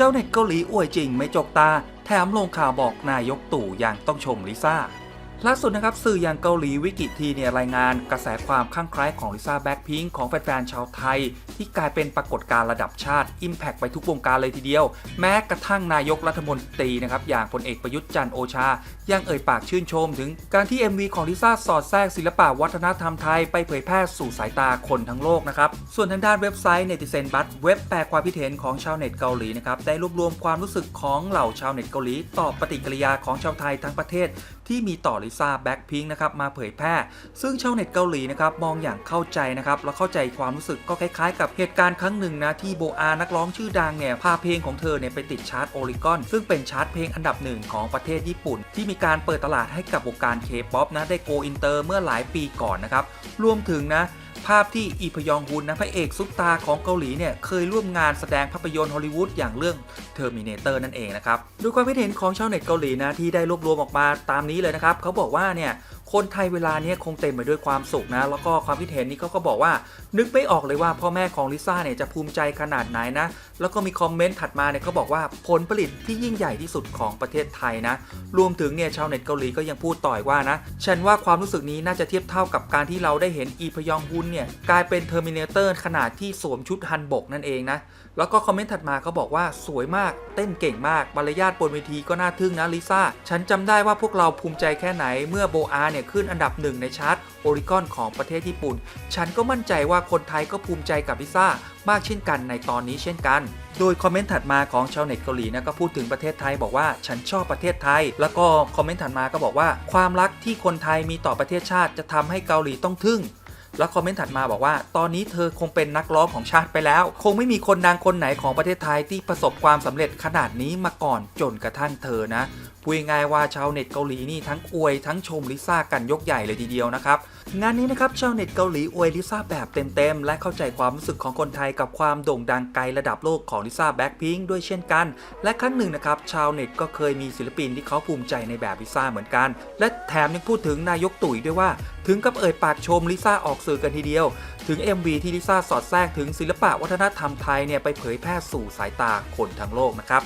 เจ้าเน็ตเกาหลีอวยจริงไม่จกตา แถมลงข่าวบอกนายกตู่ยังต้องชมลิซ่า ล่าสุดนะครับสื่ออย่างเกาหลีวิกิทีเนี่ยรายงานกระแสความคลั่งไคล้ของลิซ่าแบ็คพิงของแฟนๆชาวไทย ที่กลายเป็นปรากฏการณ์ระดับชาติอิมแพกไปทุกวงการเลยทีเดียว แม้กระทั่งนายกรัฐมนตรีนะครับอย่างพลเอกประยุทธ์จันทร์โอชา ยังเอ่ยปากชื่นชม ถึงการที่ MV ของลิซ่าสอดแทรกศิลปะวัฒนธรรมไทยไปเผยแพร่สู่สายตาคนทั้งโลกนะครับส่วนทางด้านเว็บไซต์ Netizen b u t เว็บแปลความคิดเห็นของชาวเน็ตเกาหลีนะครับได้รวบรวมความรู้สึกของเหล่าชาวเน็ตเกาหลีต่อปฏิกิริยาของชาวไทยทั้งประเทศที่มีต่อลิซ่าแบ็คพิงนะครับมาเผยแพร่ ซึ่งชาวเน็ตเกาหลีนะครับมองอย่างเข้าใจนะครับและเข้าใจความรู้สึกก็คล้ายๆ กับเหตุการณ์ครั้งหนึ่งนะที่โบอานักร้องชื่อดังเนี่ยพาเพลงของเธอเนี่ยไปติดชาร์ตโอริกอนซึ่งเป็นชาร์ตเพลงอันดับหนึ่งของประเทศญี่ปุ่น ที่มีการเปิดตลาดให้กับวงการเคป๊อปนะได้โกอินเตอร์เมื่อหลายปีก่อนนะครับรวมถึงนะ ภาพที่อีพยองฮุนนะพระเอกซุปตาของเกาหลีเนี่ยเคยร่วมงานแสดงภาพยนตร์ฮอลลีวูดอย่างเรื่อง Terminator นั่นเองนะครับดูความคิดเห็นของชาวเน็ตเกาหลีนะที่ได้รวบรวมออกมาตามนี้เลยนะครับเขาบอกว่าเนี่ย คนไทยเวลาเนี้คงเต็มไปด้วยความสุขนะ แล้วก็ความคิดเห็นนี้เขาก็บอกว่า นึกไม่ออกเลยว่าพ่อแม่ของลิซ่าเนี่ยจะภูมิใจขนาดไหนนะ แล้วก็มีคอมเมนต์ถัดมาเนี่ยเขาบอกว่าผลผลิตที่ยิ่งใหญ่ที่สุดของประเทศไทยนะ รวมถึงเนี่ยชาวเน็ตเกาหลีก็ยังพูดต่อยว่านะ ฉันว่าความรู้สึกนี้น่าจะเทียบเท่ากับการที่เราได้เห็นอีพยองฮุนเนี่ยกลายเป็นเทอร์มินเตอร์ขนาดที่สวมชุดฮันบกนั่นเองนะ แล้วก็คอมเมนต์ถัดมาเขาบอกว่าสวยมาก เต้นเก่งมากมารยาทบนเวทีก็น่าทึ่งนะลิซ่า ฉันจำได้ว่าพวกเราภูมิใจแค่ไหนเมื่อโบอาเนี่ยขึ้นอันดับหนึ่งในชาร์ตโอริกอนของประเทศญี่ปุ่น ฉันก็มั่นใจว่าคนไทยก็ภูมิใจกับลิซ่ามากเช่นกันในตอนนี้เช่นกัน โดยคอมเมนต์ถัดมาของชาวเน็ตเกาหลีนะก็พูดถึงประเทศไทยบอกว่าฉันชอบประเทศไทย แล้วก็คอมเมนต์ถัดมาก็บอกว่า ความรักที่คนไทยมีต่อประเทศชาติจะทำให้เกาหลีต้องทึ่งแล้วคอมเมนต์ถัดมาบอกว่า ตอนนี้เธอคงเป็นนักร้องของชาติไปแล้ว คงไม่มีคนดังคนไหนของประเทศไทยที่ประสบความสำเร็จขนาดนี้มาก่อนจนกระทั่งเธอนะ พูดง่ายว่าชาวเน็ตเกาหลีนี่ทั้งอวยทั้งชมลิซ่ากันยกใหญ่เลยทีเดียวนะครับงานนี้นะครับชาวเน็ตเกาหลีอวยลิซ่าแบบเต็มๆและเข้าใจความรู้สึกของคนไทยกับความโด่งดังไกลระดับโลกของลิซ่าแบ็คพิงค์ด้วยเช่นกัน และครั้งหนึ่งนะครับชาวเน็ตก็เคยมีศิลปินที่เขาภูมิใจในแบบลิซ่าเหมือนกัน และแถมยังพูดถึงนายกตุ๋ยด้วยว่า ถึงกับเอ่ยปากชมลิซ่าออกสื่อกันทีเดียว ถึง MV ที่ลิซ่าสอดแทรกถึงศิลปะวัฒนธรรมไทยเนี่ยไปเผยแพร่สู่สายตาคนทั้งโลกนะครับ